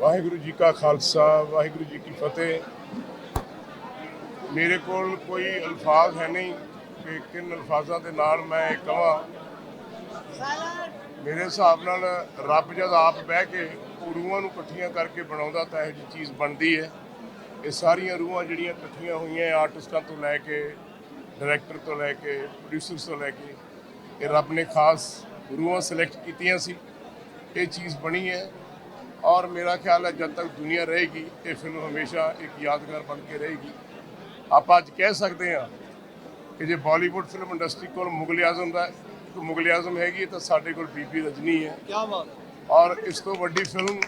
ਵਾਹਿਗੁਰੂ ਜੀ ਕਾ ਖਾਲਸਾ, ਵਾਹਿਗੁਰੂ ਜੀ ਕੀ ਫਤਿਹ। ਮੇਰੇ ਕੋਲ ਕੋਈ ਅਲਫਾਜ਼ ਹੈ ਨਹੀਂ ਕਿ ਕਿਨ ਅਲਫਾਜ਼ਾਂ ਦੇ ਨਾਲ ਮੈਂ ਇਹ ਕਹਾਂ। ਮੇਰੇ ਹਿਸਾਬ ਨਾਲ ਰੱਬ ਜਦ ਆਪ ਬਹਿ ਕੇ ਉਹ ਰੂਹਾਂ ਨੂੰ ਇਕੱਠੀਆਂ ਕਰਕੇ ਬਣਾਉਂਦਾ ਤਾਂ ਇਹੋ ਜਿਹੀ ਚੀਜ਼ ਬਣਦੀ ਹੈ। ਇਹ ਸਾਰੀਆਂ ਰੂਹਾਂ ਜਿਹੜੀਆਂ ਇਕੱਠੀਆਂ ਹੋਈਆਂ ਆਰਟਿਸਟਾਂ ਤੋਂ ਲੈ ਕੇ, ਡਾਇਰੈਕਟਰ ਤੋਂ ਲੈ ਕੇ ਪ੍ਰੋਡਿਊਸਰਸ ਤੋਂ ਲੈ ਕੇ, ਇਹ ਰੱਬ ਨੇ ਖਾਸ ਰੂਹਾਂ ਸਿਲੈਕਟ ਕੀਤੀਆਂ ਸੀ। ਇਹ ਚੀਜ਼ ਬਣੀ ਹੈ। ਔਰ ਮੇਰਾ ਖਿਆਲ ਹੈ ਜਦ ਤੱਕ ਦੁਨੀਆ ਰਹੇਗੀ ਇਹ ਫਿਲਮ ਹਮੇਸ਼ਾ ਇੱਕ ਯਾਦਗਾਰ ਬਣ ਕੇ ਰਹੇਗੀ। ਆਪਾਂ ਅੱਜ ਕਹਿ ਸਕਦੇ ਹਾਂ ਕਿ ਜੇ ਬਾਲੀਵੁੱਡ ਫਿਲਮ ਇੰਡਸਟਰੀ ਕੋਲ ਮੁਗਲ ਆਜ਼ਮ ਦਾ ਮੁਗਲ ਆਜ਼ਮ ਹੈਗੀ ਤਾਂ ਸਾਡੇ ਕੋਲ ਬੀਬੀ ਰਜਨੀ ਹੈ। ਕੀ ਬਾਤ ਔਰ ਇਸ ਤੋਂ ਵੱਡੀ ਫਿਲਮ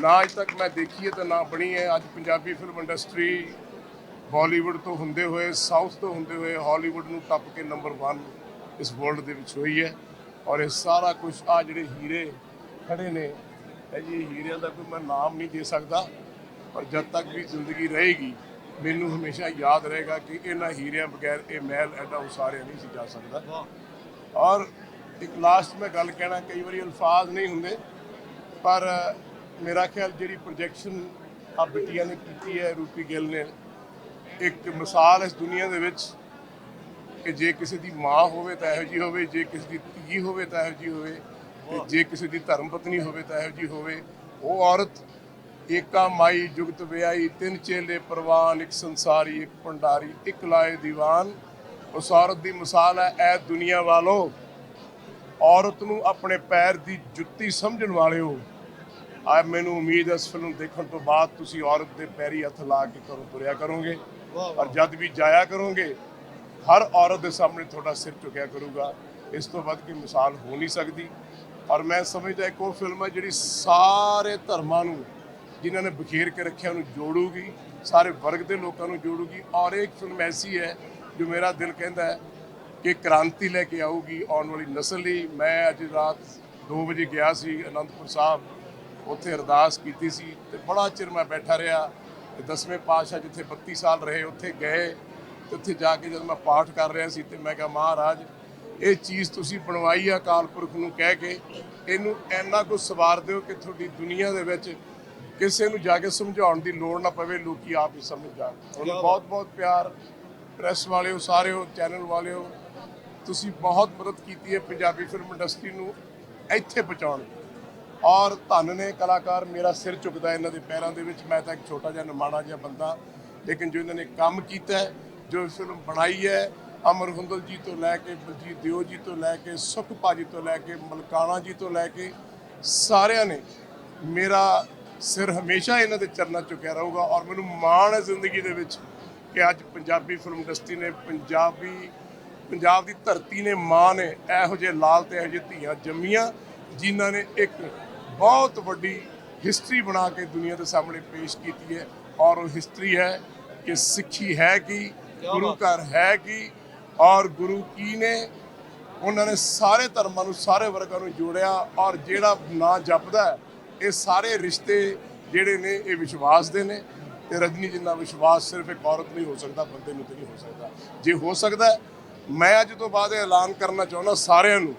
ਨਾ ਅੱਜ ਤੱਕ ਮੈਂ ਦੇਖੀ ਹੈ ਤੇ ਨਾ ਬਣੀ ਹੈ। ਅੱਜ ਪੰਜਾਬੀ ਫਿਲਮ ਇੰਡਸਟਰੀ ਬਾਲੀਵੁੱਡ ਤੋਂ ਹੁੰਦੇ ਹੋਏ ਸਾਊਥ ਤੋਂ ਹੁੰਦੇ ਹੋਏ ਹਾਲੀਵੁੱਡ ਨੂੰ ਟੱਪ ਕੇ ਨੰਬਰ 1 ਇਸ ਵਰਲਡ ਦੇ ਵਿੱਚ ਹੋਈ ਹੈ। ਔਰ ਇਹ ਸਾਰਾ ਕੁਝ ਆ ਜਿਹੜੇ ਹੀਰੇ ਖੜੇ ਨੇ ਇਹ ਜੀ ਹੀਰਿਆਂ ਦਾ ਕੋਈ ਮੈਂ ਨਾਮ ਨਹੀਂ ਦੇ ਸਕਦਾ, ਪਰ ਜਦ ਤੱਕ ਵੀ ਜ਼ਿੰਦਗੀ ਰਹੇਗੀ, ਮੈਨੂੰ ਹਮੇਸ਼ਾ ਯਾਦ ਰਹੇਗਾ ਕਿ ਇਹਨਾਂ ਹੀਰਿਆਂ ਬਗੈਰ ਇਹ ਮਹਿਲ ਐਡਾ ਉਸਾਰਿਆ ਨਹੀਂ ਸੀ ਜਾ ਸਕਦਾ। ਔਰ ਇੱਕ ਲਾਸਟ ਮੈਂ ਗੱਲ ਕਹਿਣਾ, ਕਈ ਵਾਰੀ ਅਲਫਾਜ਼ ਨਹੀਂ ਹੁੰਦੇ, ਪਰ ਮੇਰਾ ਖਿਆਲ ਜਿਹੜੀ ਪ੍ਰੋਜੈਕਸ਼ਨ ਆ ਬਿਟੀਆਂ ਨੇ ਕੀਤੀ ਹੈ, ਰੂਪੀ ਗਿੱਲ ਨੇ, ਇੱਕ ਮਿਸਾਲ ਇਸ ਦੁਨੀਆ ਦੇ ਵਿੱਚ ਕਿ ਜੇ ਕਿਸੇ ਦੀ ਮਾਂ ਹੋਵੇ ਤਾਂ ਇਹੋ ਜੀ ਹੋਵੇ, ਜੇ ਕਿਸੇ ਦੀ ਧੀ ਹੋਵੇ ਤਾਂ ਇਹੋ ਜੀ ਹੋਵੇ। ਤੇ ਜੇ ਕਿਸੇ ਦੀ ਧਰਮ ਪਤਨੀ ਹੋਵੇ ਤਾਂ ਇਹੋ ਜੀ ਹੋਵੇ। ਉਹ ਔਰਤ ਏਕਾ ਮਾਈ ਜੁਗਤ ਵਿਆਹੀ ਤਿੰਨ ਚੇਲੇ ਪ੍ਰਵਾਨ ਇੱਕ ਸੰਸਾਰੀ ਇੱਕ ਭੰਡਾਰੀ ਇੱਕ ਲਾਏ ਦੀਵਾਨ। ਉਸ ਔਰਤ ਦੀ ਮਿਸਾਲ ਹੈ ਐ ਦੁਨੀਆ ਵਾਲੋ ਔਰਤ ਨੂੰ ਆਪਣੇ ਪੈਰ ਦੀ ਜੁੱਤੀ ਸਮਝਣ ਵਾਲਿਓ। ਆ ਮੈਨੂੰ ਉਮੀਦ ਹੈ ਇਸ ਫਿਲਮ ਦੇਖਣ ਤੋਂ ਬਾਅਦ ਤੁਸੀਂ ਔਰਤ ਦੇ ਪੈਰੀ ਹੱਥ ਲਾ ਕੇ ਘਰੋਂ ਤੁਰਿਆ ਕਰੋਗੇ। ਔਰ ਜਦ ਵੀ ਜਾਇਆ ਕਰੋਗੇ ਹਰ ਔਰਤ ਦੇ ਸਾਹਮਣੇ ਤੁਹਾਡਾ ਸਿਰ ਝੁਕਿਆ ਕਰੂਗਾ। ਇਸ ਤੋਂ ਵੱਧ ਕੀ ਮਿਸਾਲ ਹੋ ਨਹੀਂ ਸਕਦੀ। ਔਰ ਮੈਂ ਸਮਝਦਾ ਇੱਕ ਉਹ ਫਿਲਮ ਹੈ ਜਿਹੜੀ ਸਾਰੇ ਧਰਮਾਂ ਨੂੰ, ਜਿਨ੍ਹਾਂ ਨੇ ਬਖੇਰ ਕੇ ਰੱਖਿਆ ਉਹਨੂੰ ਜੋੜੂਗੀ, ਸਾਰੇ ਵਰਗ ਦੇ ਲੋਕਾਂ ਨੂੰ ਜੋੜੂਗੀ। ਔਰ ਇੱਕ ਫਿਲਮ ਐਸੀ ਹੈ ਜੋ ਮੇਰਾ ਦਿਲ ਕਹਿੰਦਾ ਹੈ ਕਿ ਕ੍ਰਾਂਤੀ ਲੈ ਕੇ ਆਊਗੀ ਆਉਣ ਵਾਲੀ ਨਸਲ ਲਈ। ਮੈਂ ਅੱਜ ਰਾਤ 2 ਵਜੇ ਗਿਆ ਸੀ ਅਨੰਦਪੁਰ ਸਾਹਿਬ। ਉੱਥੇ ਅਰਦਾਸ ਕੀਤੀ ਸੀ ਤੇ ਬੜਾ ਚਿਰ ਮੈਂ ਬੈਠਾ ਰਿਹਾ। ਤੇ ਦਸਵੇਂ ਪਾਤਸ਼ਾਹ ਜਿੱਥੇ 32 ਸਾਲ ਰਹੇ, ਉੱਥੇ ਗਏ ਤੇ ਉੱਥੇ ਜਾ ਕੇ ਜਦ ਮੈਂ ਪਾਠ ਕਰ ਰਿਹਾ ਸੀ ਤੇ ਮੈਂ ਕਿਹਾ, ਮਹਾਰਾਜ ਇਹ ਚੀਜ਼ ਤੁਸੀਂ ਬਣਵਾਈ ਆ ਅਕਾਲ ਪੁਰਖ ਨੂੰ ਕਹਿ ਕੇ ਇਹਨੂੰ ਇੰਨਾ ਕੁ ਸਵਾਰ ਦਿਓ ਕਿ ਤੁਹਾਡੀ ਦੁਨੀਆ ਦੇ ਵਿੱਚ ਕਿਸੇ ਨੂੰ ਜਾ ਕੇ ਸਮਝਾਉਣ ਦੀ ਲੋੜ ਨਾ ਪਵੇ ਲੋਕੀ ਆਪ ਹੀ ਸਮਝ ਜਾਣ। ਉਹਨੂੰ ਬਹੁਤ ਬਹੁਤ ਪਿਆਰ ਪ੍ਰੈਸ ਵਾਲਿਓ ਸਾਰਿਓ ਚੈਨਲ ਵਾਲਿਓ ਤੁਸੀਂ ਬਹੁਤ ਮਦਦ ਕੀਤੀ ਹੈ ਪੰਜਾਬੀ ਫਿਲਮ ਇੰਡਸਟਰੀ ਨੂੰ ਇੱਥੇ ਪਹੁੰਚਾਉਣ ਔਰ ਧੰਨ ਨੇ ਕਲਾਕਾਰ ਮੇਰਾ ਸਿਰ ਝੁਕਦਾ ਇਹਨਾਂ ਦੇ ਪੈਰਾਂ ਦੇ ਵਿੱਚ ਮੈਂ ਤਾਂ ਇੱਕ ਛੋਟਾ ਜਿਹਾ ਨਿਮਾਣਾ ਜਿਹਾ ਬੰਦਾ ਲੇਕਿਨ ਜੋ ਇਹਨਾਂ ਨੇ ਕੰਮ ਕੀਤਾ ਜੋ ਫਿਲਮ ਬਣਾਈ ਹੈ ਅਮਰ ਹੁੰਦਲ ਜੀ ਤੋਂ ਲੈ ਕੇ ਬਲਜੀਤ ਦਿਓ ਜੀ ਤੋਂ ਲੈ ਕੇ ਸੁਖ ਭਾਜੀ ਤੋਂ ਲੈ ਕੇ ਮਲਕਾਣਾ ਜੀ ਤੋਂ ਲੈ ਕੇ ਸਾਰਿਆਂ ਨੇ ਮੇਰਾ ਸਿਰ ਹਮੇਸ਼ਾ ਇਹਨਾਂ ਦੇ ਚਰਨਾਂ 'ਚ ਝੁਕਿਆ ਰਹੂਗਾ ਔਰ ਮੈਨੂੰ ਮਾਣ ਹੈ ਜ਼ਿੰਦਗੀ ਦੇ ਵਿੱਚ ਕਿ ਅੱਜ ਪੰਜਾਬੀ ਫਿਲਮ ਇੰਡਸਟਰੀ ਨੇ ਪੰਜਾਬੀ ਪੰਜਾਬ ਦੀ ਧਰਤੀ ਨੇ ਮਾਂ ਨੇ ਇਹੋ ਜਿਹੇ ਲਾਲ ਤੇ ਇਹੋ ਜਿਹੇ ਧੀਆਂ ਜੰਮੀਆਂ ਜਿਨ੍ਹਾਂ ਨੇ ਇੱਕ ਬਹੁਤ ਵੱਡੀ ਹਿਸਟਰੀ ਬਣਾ ਕੇ ਦੁਨੀਆ ਦੇ ਸਾਹਮਣੇ ਪੇਸ਼ ਕੀਤੀ ਹੈ ਔਰ ਉਹ ਹਿਸਟਰੀ ਹੈ ਕਿ ਸਿੱਖੀ ਹੈ ਕੀ ਗੁਰੂ ਘਰ ਹੈ ਕੀ ਔਰ ਗੁਰੂ ਕੀ ਨੇ ਉਹਨਾਂ ਨੇ ਸਾਰੇ ਧਰਮਾਂ ਨੂੰ ਸਾਰੇ ਵਰਗਾਂ ਨੂੰ ਜੋੜਿਆ ਔਰ ਜਿਹੜਾ ਨਾਂ ਜਪਦਾ ਹੈ, ਇਹ ਸਾਰੇ ਰਿਸ਼ਤੇ ਜਿਹੜੇ ਨੇ ਇਹ ਵਿਸ਼ਵਾਸ ਦੇ ਨੇ। ਤੇ ਰਜਨੀ ਜਿੰਨਾ ਵਿਸ਼ਵਾਸ ਸਿਰਫ ਇੱਕ ਔਰਤ ਨਹੀਂ ਹੋ ਸਕਦਾ ਬੰਦੇ ਨੂੰ ਤੇ ਨਹੀਂ ਹੋ ਸਕਦਾ। ਜੇ ਹੋ ਸਕਦਾ ਮੈਂ ਅੱਜ ਤੋਂ ਬਾਅਦ ਇਹ ਐਲਾਨ ਕਰਨਾ ਚਾਹੁੰਦਾ ਸਾਰਿਆਂ ਨੂੰ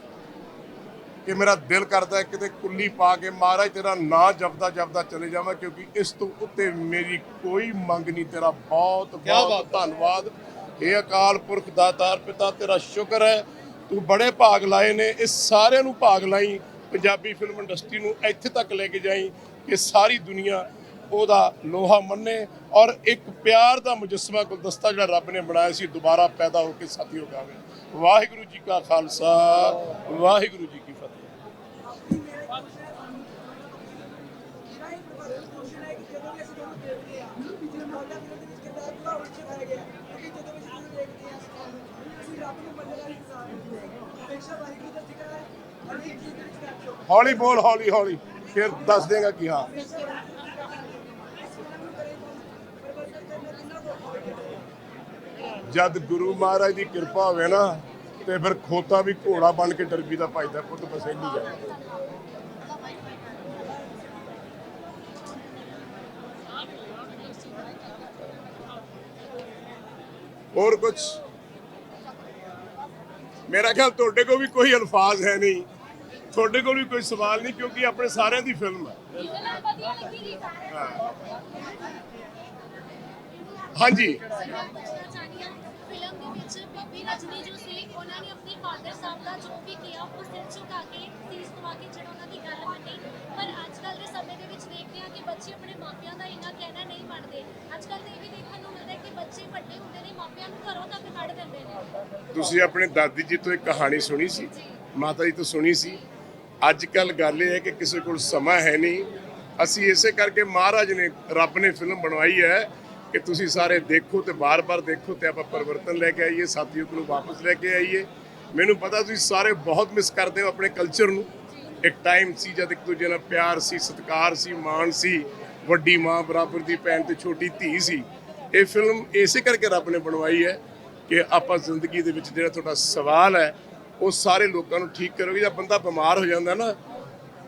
ਕਿ ਮੇਰਾ ਦਿਲ ਕਰਦਾ ਹੈ ਕਿਤੇ ਕੁੱਲੀ ਪਾ ਕੇ ਮਹਾਰਾਜ ਤੇਰਾ ਨਾਂ ਜਪਦਾ ਜਪਦਾ ਚਲੇ ਜਾਵਾਂ ਕਿਉਂਕਿ ਇਸ ਤੋਂ ਉੱਤੇ ਮੇਰੀ ਕੋਈ ਮੰਗ ਨਹੀਂ ਤੇਰਾ ਬਹੁਤ ਬਹੁਤ ਧੰਨਵਾਦ। ਇਹ ਅਕਾਲ ਪੁਰਖ ਦਾਤਾਰ ਪਿਤਾ, ਤੇਰਾ ਸ਼ੁਕਰ ਹੈ। ਤੂੰ ਬੜੇ ਭਾਗ ਲਾਏ ਨੇ, ਇਸ ਸਾਰਿਆਂ ਨੂੰ ਭਾਗ ਲਾਈ। ਪੰਜਾਬੀ ਫਿਲਮ ਇੰਡਸਟਰੀ ਨੂੰ ਇੱਥੇ ਤੱਕ ਲੈ ਕੇ ਜਾਈ ਕਿ ਸਾਰੀ ਦੁਨੀਆ ਉਹਦਾ ਲੋਹਾ ਮੰਨੇ ਔਰ ਇੱਕ ਪਿਆਰ ਦਾ ਮੁਜਸਮਾ ਗੁਲਦਸਤਾ ਜਿਹੜਾ ਰੱਬ ਨੇ ਬਣਾਇਆ ਸੀ ਦੁਬਾਰਾ ਪੈਦਾ ਹੋ ਕੇ ਸਾਥੀਓ ਗਾਵੇ। ਵਾਹਿਗੁਰੂ ਜੀ ਕਾ ਖਾਲਸਾ, ਵਾਹਿਗੁਰੂ ਜੀ ਕੀ ਫਤਿਹ ਹੌਲੀ ਬੋਲ, ਹੌਲੀ ਹੌਲੀ। ਫਿਰ ਦੱਸ ਦੇਗਾ ਕੀ ਹਾਂ। ਜਦ ਗੁਰੂ ਮਹਾਰਾਜ ਦੀ ਕਿਰਪਾ ਹੋਵੇ ਨਾ, ਤੇ ਫਿਰ ਖੋਤਾ ਵੀ ਘੋੜਾ ਬਣ ਕੇ ਡਰਬੀ ਦਾ ਭਜਦਾ ਪੁੱਤ ਬਸੇ ਨਹੀਂ ਹੋਰ ਕੁਝ ਮੇਰਾ ਖਿਆਲ ਤੁਹਾਡੇ ਕੋਲ ਵੀ ਕੋਈ ਅਲਫਾਜ਼ ਹੈ ਨਹੀਂ। ਤੁਹਾਡੇ ਕੋਲ ਵੀ ਕੋਈ ਸਵਾਲ ਨਹੀਂ, ਕਿਉਂਕਿ ਆਪਣੇ ਸਾਰਿਆਂ ਦੀ ਫਿਲਮ ਹੈ। ਫਿਲਮ ਵਧੀਆ ਲੱਗੀ ਜੀ ਹਾਂਜੀ। ਮੈਂ ਪੁੱਛਣਾ ਚਾਹਨੀ ਹਾਂ ਫਿਲਮ ਦੇ ਵਿੱਚ ਬੀਬੀ ਰਜਨੀ ਜੋ ਸੀ ਉਹਨਾਂ ਨੇ ਆਪਣੇ ਫਾਦਰ ਸਾਹਿਬ ਦਾ ਜੋ ਵੀ ਕੀਤਾ ਉਹ ਸਿਰ ਝੁਕਾ ਕੇ ਸੀਸ ਨਵਾ ਕੇ ਜਿਹੜਾ ਉਹਨਾਂ ਦੀ ਗੱਲ ਮੰਨੀ ਪਰ ਅੱਜ ਕੱਲ ਦੇ ਸਮੇਂ ਦੇ ਵਿੱਚ ਦੇਖਦੇ ਹਾਂ ਕਿ ਬੱਚੇ ਆਪਣੇ ਮਾਪਿਆਂ ਦਾ ਇੰਨਾ ਕਹਿਣਾ ਨਹੀਂ ਮੰਨਦੇ। ਅੱਜ ਕੱਲ ਤੇ ਇਹ ਵੀ ਦੇਖਣ ਨੂੰ ਮਿਲਦਾ ਹੈ ਕਿ ਬੱਚੇ ਵੱਡੇ ਹੁੰਦੇ ਨੇ ਮਾਪਿਆਂ ਨੂੰ ਘਰੋਂ ਤੱਕ ਕੱਢ ਦਿੰਦੇ ਨੇ ਤੁਸੀਂ ਆਪਣੇ ਦਾਦੀ ਜੀ ਤੋਂ ਇੱਕ ਕਹਾਣੀ ਸੁਣੀ ਸੀ, ਮਾਤਾ ਜੀ ਤੋਂ ਸੁਣੀ ਸੀ। ਅੱਜ ਕੱਲ ਗੱਲ ਇਹ ਹੈ ਕਿ ਕਿਸੇ ਕੋਲ ਸਮਾਂ ਹੈ ਨਹੀਂ। ਅਸੀਂ ਇਸੇ ਕਰਕੇ ਮਹਾਰਾਜ ਨੇ, ਰੱਬ ਨੇ ਫਿਲਮ ਬਣਵਾਈ ਹੈ ਕਿ ਤੁਸੀਂ ਸਾਰੇ ਦੇਖੋ ਤੇ ਬਾਰ-ਬਾਰ ਦੇਖੋ ਤੇ ਆਪਾਂ ਪਰਿਵਰਤਨ ਲੈ ਕੇ ਆਈਏ ਸਤਯੁਗ ਨੂੰ ਵਾਪਸ ਲੈ ਕੇ ਆਈਏ। ਮੈਨੂੰ ਪਤਾ ਤੁਸੀਂ ਸਾਰੇ ਬਹੁਤ ਮਿਸ ਕਰਦੇ ਹੋ ਆਪਣੇ ਕਲਚਰ ਨੂੰ। ਇੱਕ ਟਾਈਮ ਸੀ ਜਦ ਇੱਕ ਦੂਜੇ ਨਾਲ ਪਿਆਰ ਸੀ, ਸਤਿਕਾਰ ਸੀ, ਮਾਣ ਸੀ। ਵੱਡੀ ਮਾਂ ਬਰਾਬਰ ਦੀ ਭੈਣ ਤੇ ਛੋਟੀ ਧੀ ਸੀ। ਇਹ ਫਿਲਮ ਇਸੇ ਕਰਕੇ ਰੱਬ ਨੇ ਬਣਵਾਈ ਹੈ ਕਿ ਆਪਾਂ ਜ਼ਿੰਦਗੀ ਦੇ ਵਿੱਚ ਜਿਹੜਾ ਤੁਹਾਡਾ ਸਵਾਲ ਹੈ ਉਹ ਸਾਰੇ ਲੋਕਾਂ ਨੂੰ ਠੀਕ ਕਰੋਗੇ ਜਦ ਬੰਦਾ ਬਿਮਾਰ ਹੋ ਜਾਂਦਾ ਨਾ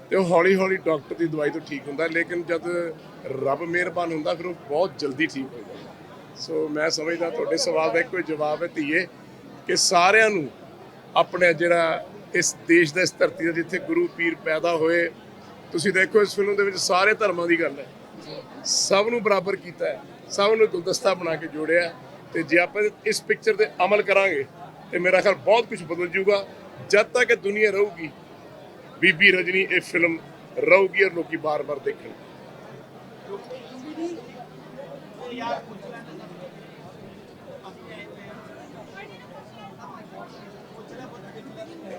ਤੇ ਉਹ ਹੌਲੀ ਹੌਲੀ ਡਾਕਟਰ ਦੀ ਦਵਾਈ ਤੋਂ ਠੀਕ ਹੁੰਦਾ ਲੇਕਿਨ ਜਦ ਰੱਬ ਮਿਹਰਬਾਨ ਹੁੰਦਾ ਫਿਰ ਉਹ ਬਹੁਤ ਜਲਦੀ ਠੀਕ ਹੋ ਜਾਂਦਾ ਸੋ ਮੈਂ ਸਮਝਦਾ ਤੁਹਾਡੇ ਸਵਾਲ ਦਾ ਇੱਕੋ ਜਵਾਬ ਹੈ ਧੀਏ ਕਿ ਸਾਰਿਆਂ ਨੂੰ ਆਪਣੇ ਜਿਹੜਾ ਇਸ ਦੇਸ਼ ਦਾ ਇਸ ਧਰਤੀ ਦਾ ਜਿੱਥੇ ਗੁਰੂ ਪੀਰ ਪੈਦਾ ਹੋਏ ਤੁਸੀਂ ਦੇਖੋ ਇਸ ਫਿਲਮ ਦੇ ਵਿੱਚ ਸਾਰੇ ਧਰਮਾਂ ਦੀ ਗੱਲ ਹੈ। ਸਭ ਨੂੰ ਬਰਾਬਰ ਕੀਤਾ ਹੈ। ਸਭ ਨੂੰ ਗੁਲਦਸਤਾ ਬਣਾ ਕੇ ਜੋੜਿਆ। ਤੇ ਜੇ ਆਪਾਂ ਇਸ ਪਿਕਚਰ ਤੇ ਅਮਲ ਕਰਾਂਗੇ, ਤੇ ਮੇਰਾ ਖਿਆਲ ਬਹੁਤ ਕੁਝ ਬਦਲ ਜਾਊਗਾ। ਜਦ ਤੱਕ ਇਹ ਦੁਨੀਆ ਰਹੂਗੀ, ਬੀਬੀ ਰਜਨੀ ਇਹ ਫਿਲਮ ਰਹੂਗੀ ਔਰ ਲੋਕੀ ਬਾਰ-ਬਾਰ ਦੇਖਣਗੇ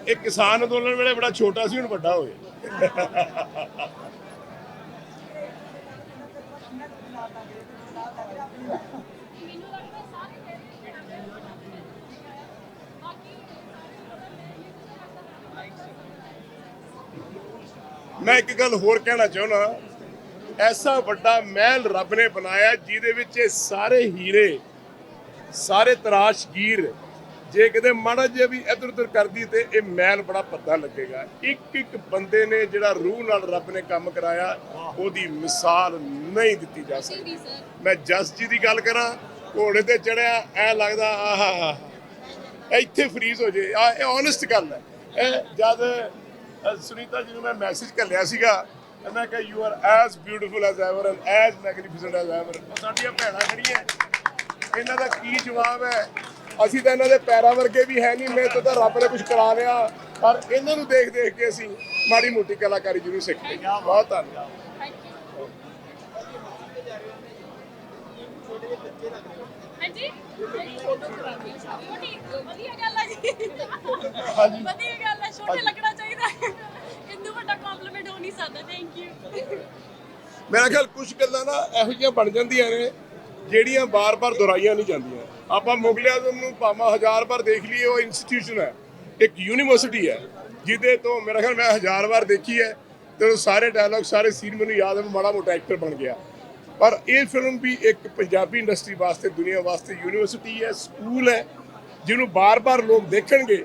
ਇਹ ਕਿਸਾਨ ਅੰਦੋਲਨ ਵੇਲੇ ਬੜਾ ਛੋਟਾ ਸੀ, ਹੁਣ ਵੱਡਾ ਹੋਏ ਮੈਨੂੰ ਮੈਂ ਇੱਕ ਗੱਲ ਹੋਰ ਕਹਿਣਾ ਚਾਹੁੰਦਾ ਐਸਾ ਵੱਡਾ ਮਹਿਲ ਰੱਬ ਨੇ ਬਣਾਇਆ ਜਿਹਦੇ ਵਿੱਚ ਇਹ ਸਾਰੇ ਹੀਰੇ ਸਾਰੇ ਤਰਾਸ਼ਗੀਰ ਜੇ ਕਿਤੇ ਮਾੜਾ ਜਿਹਾ ਵੀ ਇਧਰ ਉਧਰ ਕਰਦੀ ਤੇ ਇਹ ਮਹਿਲ ਬੜਾ ਭੱਦਾ ਲੱਗੇਗਾ। ਇੱਕ ਇੱਕ ਬੰਦੇ ਨੇ ਜਿਹੜਾ ਰੂਹ ਨਾਲ ਰੱਬ ਨੇ ਕੰਮ ਕਰਾਇਆ ਉਹਦੀ ਮਿਸਾਲ ਨਹੀਂ ਦਿੱਤੀ ਜਾ ਸਕਦੀ। ਮੈਂ ਜਸ ਜੀ ਦੀ ਗੱਲ ਕਰਾਂ ਘੋੜੇ ਤੇ ਚੜਿਆ ਐ ਲੱਗਦਾ ਆਹਾ ਇੱਥੇ ਫਰੀਜ਼ ਹੋ ਜੇ। ਆ ਇਹ ਓਨੈਸਟ ਗੱਲ ਹੈ। ਇਹ ਜਦ ਸੁਨੀਤਾ ਜੀ ਨੂੰ ਮੈਂ ਮੈਸੇਜ ਘੱਲਿਆ ਸੀਗਾ ਤੇ ਮੈਂ ਕਿਹਾ you are as beautiful as ever and as magnificent as ever ਸਾਡੀਆਂ ਭੈਣਾਂ ਖੜੀਆਂ। ਇਹਨਾਂ ਦਾ ਕੀ ਜਵਾਬ ਹੈ? ਅਸੀਂ ਤਾਂ ਇਹਨਾਂ ਦੇ ਪੈਰਾਂ ਵਰਗੇ ਵੀ ਹੈ ਨਹੀਂ। ਮੇਰੇ ਤੋਂ ਤਾਂ ਰੱਬ ਨੇ ਕੁਝ ਕਰਾ ਲਿਆ। ਪਰ ਇਹਨਾਂ ਨੂੰ ਦੇਖ ਦੇਖ ਕੇ ਅਸੀਂ ਮਾੜੀ ਮੋਟੀ ਕਲਾਕਾਰੀ ਜ਼ਰੂਰ ਸਿੱਖ ਲਈ ਬਹੁਤ ਧੰਨਵਾਦ। ਥੈਂਕ ਯੂ ਹਾਂਜੀ? ਛੋਟੀ ਵਧੀਆ ਗੱਲ ਹੈ ਜੀ। ਹਾਂਜੀ। ਵਧੀਆ ਗੱਲ ਹੈ ਛੋਟੇ ਲੱਗਣਾ ਚਾਹੀਦਾ। ਇੰਦੂ ਵੱਡਾ ਕੰਪਲੀਮੈਂਟ ਹੋ ਨਹੀਂ ਸਕਦਾ ਥੈਂਕ ਯੂ ਮੇਰਾ ਖਿਆਲ ਕੁਝ ਗੱਲਾਂ ਨਾ ਇਹੋ ਜਿਹੀਆਂ ਬਣ ਜਾਂਦੀਆਂ ਨੇ ਜਿਹੜੀਆਂ ਬਾਰ-ਬਾਰ ਦੁਹਰਾਈਆਂ ਨਹੀਂ ਜਾਂਦੀਆਂ। ਆਪਾਂ ਮੁਗਲ ਆਜ਼ਮ ਨੂੰ ਭਾਵੇਂ ਹਜ਼ਾਰ ਵਾਰ ਦੇਖ ਲਈਏ ਉਹ ਇੰਸਟੀਟਿਊਸ਼ਨ ਹੈ ਇੱਕ ਯੂਨੀਵਰਸਿਟੀ ਹੈ ਜਿਹਦੇ ਤੋਂ ਮੇਰਾ ਖਿਆਲ ਮੈਂ ਹਜ਼ਾਰ ਵਾਰ ਦੇਖੀ ਹੈ ਤੇ ਉਹ ਸਾਰੇ ਡਾਇਲੌਗ ਸਾਰੇ ਸੀਨ ਮੈਨੂੰ ਯਾਦ ਹੈ ਮੈਂ ਮਾੜਾ ਮੋਟਾ ਐਕਟਰ ਬਣ ਗਿਆ। ਪਰ ਇਹ ਫਿਲਮ ਵੀ ਇੱਕ ਪੰਜਾਬੀ ਇੰਡਸਟਰੀ ਵਾਸਤੇ, ਦੁਨੀਆ ਵਾਸਤੇ ਯੂਨੀਵਰਸਿਟੀ ਹੈ, ਸਕੂਲ ਹੈ, ਜਿਹਨੂੰ ਬਾਰ-ਬਾਰ ਲੋਕ ਦੇਖਣਗੇ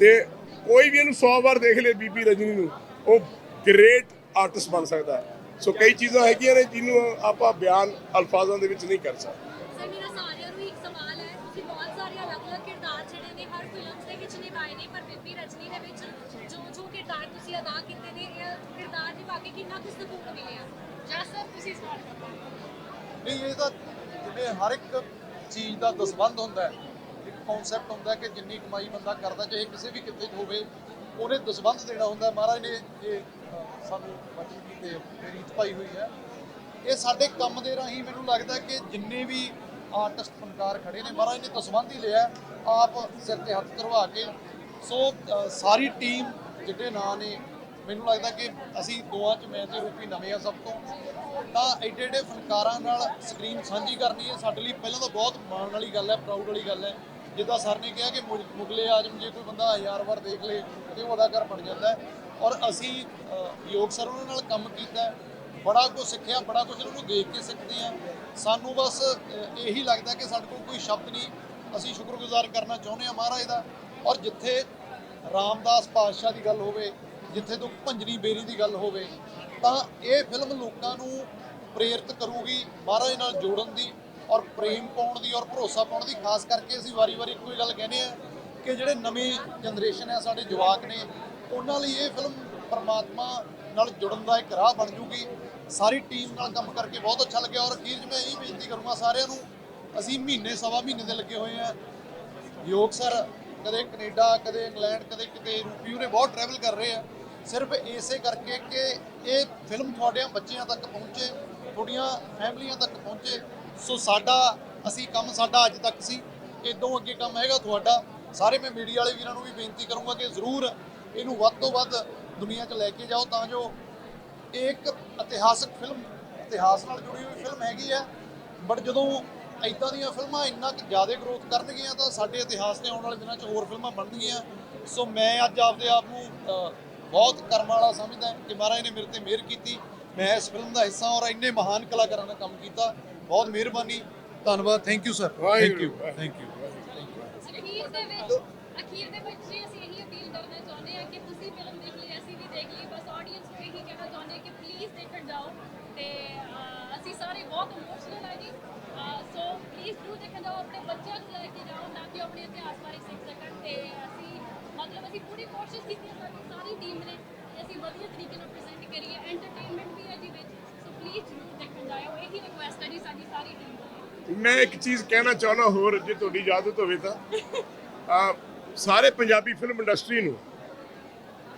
ਤੇ ਕੋਈ ਵੀ ਇਹਨੂੰ 100 ਵਾਰ ਦੇਖ ਲੇ ਬੀਬੀ ਰਜਨੀ ਨੂੰ, ਉਹ ਗ੍ਰੇਟ ਆਰਟਿਸਟ ਬਣ ਸਕਦਾ ਹੈ। ਸੋ ਕਈ ਚੀਜ਼ਾਂ ਹੈਗੀਆਂ ਨੇ ਜਿਹਨੂੰ ਆਪਾਂ ਬਿਆਨ ਅਲਫਾਜ਼ਾਂ ਦੇ ਵਿੱਚ ਨਹੀਂ ਕਰ ਸਕਦੇ। ਸਰ, ਮੇਰਾ ਸਾਰਿਆਂ ਨੂੰ ਇੱਕ ਸਵਾਲ ਹੈ, ਤੁਸੀਂ ਬਹੁਤ ਸਾਰੇ ਅਲੱਗ-ਅਲੱਗ ਕਿਰਦਾਰ ਜਿਹੜੇ ਨੇ, ਹਰ ਫਿਲਮ ਦੇ ਵਿੱਚ ਨਿਭਾਏ ਨੇ, ਪਰ ਬੀਬੀ ਰਜਨੀ ਦੇ ਵਿੱਚ ਜੋ ਜੋ ਕਿਰਦਾਰ ਤੁਸੀਂ ਅਦਾ ਕੀਤੇ ਨੇ, ਇਹ ਕਿਰਦਾਰ ਨਿਭਾ ਕੇ ਕਿੰਨਾ ਕੁ ਸਕੂਨ ਮਿਲਿਆ? ਜਸ ਸਰ ਤੁਸੀਂ ਸਟਾਰਟ ਕਰੋ। ਨਹੀਂ ਇਹ ਤਾਂ ਜਿਵੇਂ ਹਰ ਇੱਕ ਚੀਜ਼ ਦਾ ਦਸਬੰਧ ਹੁੰਦਾ ਹੈ ਇੱਕ ਕਨਸੈਪਟ ਹੁੰਦਾ ਕਿ ਜਿੰਨੀ ਕਮਾਈ ਬੰਦਾ ਕਰਦਾ ਚਾਹੇ ਕਿਸੇ ਵੀ ਕਿੱਤੇ 'ਚ ਹੋਵੇ ਉਹਨੇ ਦਸਬੰਧ ਦੇਣਾ ਹੁੰਦਾ ਮਹਾਰਾਜ ਨੇ ਇਹ ਸਾਨੂੰ ਬਚਨ ਤੇ ਰੀਤ ਪਾਈ ਹੋਈ ਹੈ। ਇਹ ਸਾਡੇ ਕੰਮ ਦੇ ਰਾਹੀਂ ਮੈਨੂੰ ਲੱਗਦਾ ਕਿ ਜਿੰਨੇ ਵੀ ਆਰਟਿਸਟ ਫਨਕਾਰ ਖੜੇ ਨੇ ਮਹਾਰਾਜ ਨੇ ਦਸਵੰਧ ਹੀ ਲਿਆ ਹੈ, ਆਪ ਸਿਰ ਤੇ ਹੱਥ ਧਰਵਾ ਕੇ ਸੋ ਸਾਰੀ ਟੀਮ ਜਿਹੜੇ ਨਾਂ ਨੇ ਮੈਨੂੰ ਲੱਗਦਾ ਕਿ ਅਸੀਂ ਦੋਆਂ ਚ ਮੈਂ ਤੇ ਰੂਪੀ ਨਵੇਂ ਆ ਸਭ ਤੋਂ। ਤਾਂ ਐਡੇ ਐਡੇ ਫਨਕਾਰਾਂ ਨਾਲ ਸਕਰੀਨ ਸਾਂਝੀ ਕਰਨੀ ਹੈ ਸਾਡੇ ਲਈ ਪਹਿਲਾਂ ਤਾਂ ਬਹੁਤ ਮਾਣ ਵਾਲੀ ਗੱਲ ਹੈ ਪ੍ਰਾਊਡ ਵਾਲੀ ਗੱਲ ਹੈ। ਜਿੱਦਾਂ ਸਰ ਨੇ ਕਿਹਾ ਕਿ ਮੁਗਲੇ ਆਜਮ ਜੇ ਕੋਈ ਬੰਦਾ ਹਜ਼ਾਰ ਵਾਰ ਦੇਖ ਲੇ ਤੇ ਉਹਦਾ ਘਰ ਬਣ ਜਾਂਦਾ ਔਰ ਅਸੀਂ ਯੋਗ ਸਰ ਉਹਨਾਂ ਨਾਲ ਕੰਮ ਕੀਤਾ ਬੜਾ ਕੁਝ ਸਿੱਖਿਆ, ਬੜਾ ਕੁਝ ਉਹਨਾਂ ਨੂੰ ਦੇਖ ਕੇ ਸਿੱਖਦੇ ਆ ਸਾਨੂੰ ਬਸ ਇਹੀ ਲੱਗਦਾ ਕਿ ਸਾਡੇ ਕੋਲ ਕੋਈ ਸ਼ਬਦ ਨਹੀਂ। ਅਸੀਂ ਸ਼ੁਕਰਗੁਜ਼ਾਰ ਕਰਨਾ ਚਾਹੁੰਦੇ ਆ ਮਹਾਰਾਜ ਦਾ। ਔਰ ਜਿੱਥੇ ਰਾਮਦਾਸ ਪਾਤਸ਼ਾਹ ਦੀ ਗੱਲ ਹੋਵੇ ਜਿੱਥੇ ਤੋਂ ਭੰਜਨੀ ਬੇਰੀ ਦੀ ਗੱਲ ਹੋਵੇ, ਤਾਂ ਇਹ ਫਿਲਮ ਲੋਕਾਂ ਨੂੰ ਪ੍ਰੇਰਿਤ ਕਰੂਗੀ, ਮਹਾਰਾਜ ਨਾਲ ਜੋੜਨ ਦੀ ਔਰ ਪ੍ਰੇਮ ਪਾਉਣ ਦੀ ਔਰ ਭਰੋਸਾ ਪਾਉਣ ਦੀ। ਖਾਸ ਕਰਕੇ ਅਸੀਂ ਵਾਰੀ-ਵਾਰੀ ਇੱਕੋ ਹੀ ਗੱਲ ਕਹਿੰਦੇ ਆ ਕਿ ਜਿਹੜੇ ਨਵੀਂ ਜਨਰੇਸ਼ਨ ਹੈ, ਸਾਡੇ ਜਵਾਕ ਨੇ, ਉਹਨਾਂ ਲਈ ਇਹ ਫਿਲਮ ਪਰਮਾਤਮਾ ਨਾਲ ਜੁੜਨ ਦਾ ਇੱਕ ਰਾਹ ਬਣ ਜੂਗੀ। ਸਾਰੀ ਟੀਮ ਨਾਲ ਕੰਮ ਕਰਕੇ ਬਹੁਤ ਅੱਛਾ ਲੱਗਿਆ ਔਰ ਅਖੀਰ 'ਚ ਮੈਂ ਇਹੀ ਬੇਨਤੀ ਕਰੂੰਗਾ ਸਾਰਿਆਂ ਨੂੰ, ਅਸੀਂ ਮਹੀਨੇ, ਸਵਾ ਮਹੀਨੇ ਦੇ ਲੱਗੇ ਹੋਏ ਆ ਯੋਗ ਸਰ ਕਦੇ ਕੈਨੇਡਾ, ਕਦੇ ਇੰਗਲੈਂਡ, ਕਦੇ ਕਿਤੇ ਯੂਪੀ, ਉਹਨੇ ਬਹੁਤ ਟਰੈਵਲ ਕਰ ਰਹੇ ਆ। ਸਿਰਫ ਇਸੇ ਕਰਕੇ ਕਿ ਇਹ ਫਿਲਮ ਤੁਹਾਡਿਆਂ ਬੱਚਿਆਂ ਤੱਕ ਪਹੁੰਚੇ, ਤੁਹਾਡੀਆਂ ਫੈਮਲੀਆਂ ਤੱਕ ਪਹੁੰਚੇ। ਸੋ ਸਾਡਾ, ਅਸੀਂ ਕੰਮ ਸਾਡਾ ਅੱਜ ਤੱਕ ਸੀ। ਇਦੋਂ ਅੱਗੇ ਕੰਮ ਹੈਗਾ ਤੁਹਾਡਾ। ਸਾਰੇ ਮੈਂ ਮੀਡੀਆ ਵਾਲੇ ਵੀਰਾਂ ਨੂੰ ਵੀ ਬੇਨਤੀ ਕਰੂੰਗਾ ਕਿ ਜ਼ਰੂਰ ਇਹਨੂੰ ਵੱਧ ਤੋਂ ਵੱਧ ਦੁਨੀਆ 'ਚ ਲੈ ਕੇ ਜਾਓ ਤਾਂ ਜੋ ਇਹ ਇੱਕ ਇਤਿਹਾਸਕ ਫਿਲਮ, ਇਤਿਹਾਸ ਨਾਲ ਜੁੜੀ ਹੋਈ ਫਿਲਮ ਹੈਗੀ ਹੈ ਬਟ ਜਦੋਂ ਇਦਾਂ ਦੀਆਂ ਫਿਲਮਾਂ ਇੰਨਾ ਕੁ ਜ਼ਿਆਦਾ ਗਰੋਥ ਕਰਨਗੀਆਂ ਤਾਂ ਸਾਡੇ ਇਤਿਹਾਸ ਦੇ ਆਉਣ ਵਾਲੇ ਦਿਨਾਂ 'ਚ ਹੋਰ ਫਿਲਮਾਂ ਬਣਨਗੀਆਂ। ਸੋ ਮੈਂ ਅੱਜ ਆਪਦੇ ਆਪ ਨੂੰ ਬਹੁਤ ਕਰਮ ਵਾਲਾ ਸਮਝਦਾ ਕਿ ਮਹਾਰਾਜ ਨੇ ਮੇਰੇ ਤੇ ਮਿਹਰ ਕੀਤੀ। ਮੈਂ ਇਸ ਫਿਲਮ ਦਾ ਹਿੱਸਾ ਔਰ ਇੰਨੇ ਮਹਾਨ ਕਲਾਕਾਰਾਂ ਨਾਲ ਕੰਮ ਕੀਤਾ। ਬਹੁਤ ਮਿਹਰਬਾਨੀ। ਧੰਨਵਾਦ। Thank you sir thank you thank you ਅਖੀਰ ਦੇ ਵਿੱਚ ਅਖੀਰ ਦੇ ਵਿੱਚ ਜੀ ਅਸੀਂ ਇਹੀ ਅਪੀਲ ਕਰਨਾ ਚਾਹੁੰਦੇ ਹਾਂ ਕਿ ਤੁਸੀਂ ਫਿਲਮ ਦੇਖ ਲਈ ਅਸੀਂ ਵੀ ਦੇਖ ਲਈ। ਬਸ ਆਡੀਅנס ਨੂੰ ਇਹੀ ਕਹਿਣਾ ਚਾਹੁੰਦੇ ਹਾਂ ਕਿ ਪਲੀਜ਼ ਦੇਖਣ ਜਾਓ ਤੇ ਅਸੀਂ ਸਾਰੇ ਬਹੁਤ ਇਮੋਸ਼ਨਲ ਆ ਜੀ। ਸੋ ਪਲੀਜ਼ ਡੂ ਦੇਖਣ ਜਾਓ ਆਪਣੇ ਬੱਚਿਆਂ ਨੂੰ ਲੈ ਕੇ ਜਾਓ ਤਾਂ ਕਿ ਆਪਣੇ ਇਤਿਹਾਸ ਬਾਰੇ ਸਿੱਖ ਸਕਣ ਤੇ ਅਸੀਂ ਪੂਰੀ ਕੋਸ਼ਿਸ਼ ਕੀਤੀ ਹੈ ਸਾਡੀ ਸਾਰੀ ਟੀਮ ਨੇ ਕਿ ਅਸੀਂ ਵਧੀਆ ਤਰੀਕੇ ਨਾਲ ਪ੍ਰੈਜ਼ੈਂਟ ਕਰੀਏ ਐਂਟਰਟੇਨਮੈਂਟ ਵੀ ਹੈ ਜੀ ਵਿੱਚ ਸੋ ਪਲੀਜ਼ ਜਰੂਰ ਦੇਖਣ ਜਾਓ ਇਹੀ ਰਿਕੁਐਸਟ ਹੈ ਜੀ ਸਾਡੀ ਸਾਰੀ ਟੀਮ ਤੋਂ। ਮੈਂ ਇੱਕ ਚੀਜ਼ ਕਹਿਣਾ ਚਾਹੁੰਦਾ ਹੋਰ ਜੇ ਤੁਹਾਡੀ ਇਜਾਜ਼ਤ ਹੋਵੇ ਤਾਂ। ਆ ਸਾਰੇ ਪੰਜਾਬੀ ਫਿਲਮ ਇੰਡਸਟਰੀ ਨੂੰ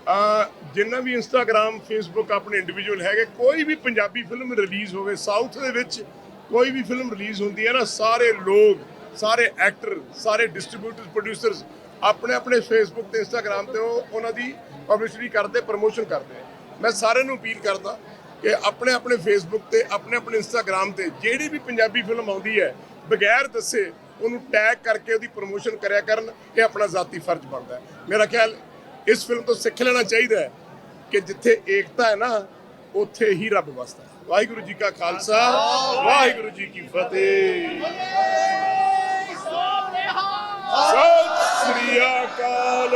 ਆ ਜਿੰਨਾ ਵੀ ਇੰਸਟਾਗ੍ਰam ਫੇਸਬੁੱਕ ਆਪਣੇ ਇੰਡੀਵਿਜੂਅਲ ਹੈਗੇ ਕੋਈ ਵੀ ਪੰਜਾਬੀ ਫਿਲਮ ਰਿਲੀਜ਼ ਹੋਵੇ ਸਾਊਥ ਦੇ ਵਿੱਚ ਕੋਈ ਵੀ ਫਿਲਮ ਰਿਲੀਜ਼ ਹੁੰਦੀ ਹੈ ਨਾ ਸਾਰੇ ਲੋਕ ਸਾਰੇ ਐਕਟਰ ਸਾਰੇ ਡਿਸਟ੍ਰੀਬਿਊਟਰਸ ਪ੍ਰੋਡਿਊਸਰਸ ਆਪਣੇ ਆਪਣੇ ਫੇਸਬੁੱਕ ਤੇ ਇੰਸਟਾਗ੍ਰam ਤੇ ਉਹ ਉਹਨਾਂ ਦੀ ਪਬਲਿਸ਼ਰੀ ਕਰਦੇ ਪ੍ਰੋਮੋਸ਼ਨ ਕਰਦੇ ਮੈਂ ਸਾਰਿਆਂ ਨੂੰ ਅਪੀਲ ਕਰਦਾ ਕਿ ਆਪਣੇ ਆਪਣੇ ਫੇਸਬੁੱਕ ਤੇ, ਆਪਣੇ ਆਪਣੇ ਇੰਸਟਾਗ੍ਰam ਤੇ ਜਿਹੜੀ ਵੀ ਪੰਜਾਬੀ ਫਿਲਮ ਆਉਂਦੀ ਹੈ, ਬਗੈਰ ਦੱਸੇ ਉਹਨੂੰ ਟੈਗ ਕਰਕੇ ਉਹਦੀ ਪ੍ਰੋਮੋਸ਼ਨ ਕਰਿਆ ਕਰਨ, ਇਹ ਆਪਣਾ ਜ਼ਾਤੀ ਫਰਜ਼ ਬਣਦਾ ਹੈ। ਮੇਰਾ ਖਿਆਲ ਇਸ ਫਿਲਮ ਤੋਂ ਸਿੱਖ ਲੈਣਾ ਚਾਹੀਦਾ ਹੈ ਕਿ ਜਿੱਥੇ ਏਕਤਾ ਹੈ ਨਾ, ਉੱਥੇ ਹੀ ਰੱਬ ਵਸਦਾ ਵਾਹਿਗੁਰੂ ਜੀ ਕਾ ਖਾਲਸਾ, ਵਾਹਿਗੁਰੂ ਜੀ ਕੀ ਫਤਿਹ। ਸਤਿ ਸ੍ਰੀ ਅਕਾਲ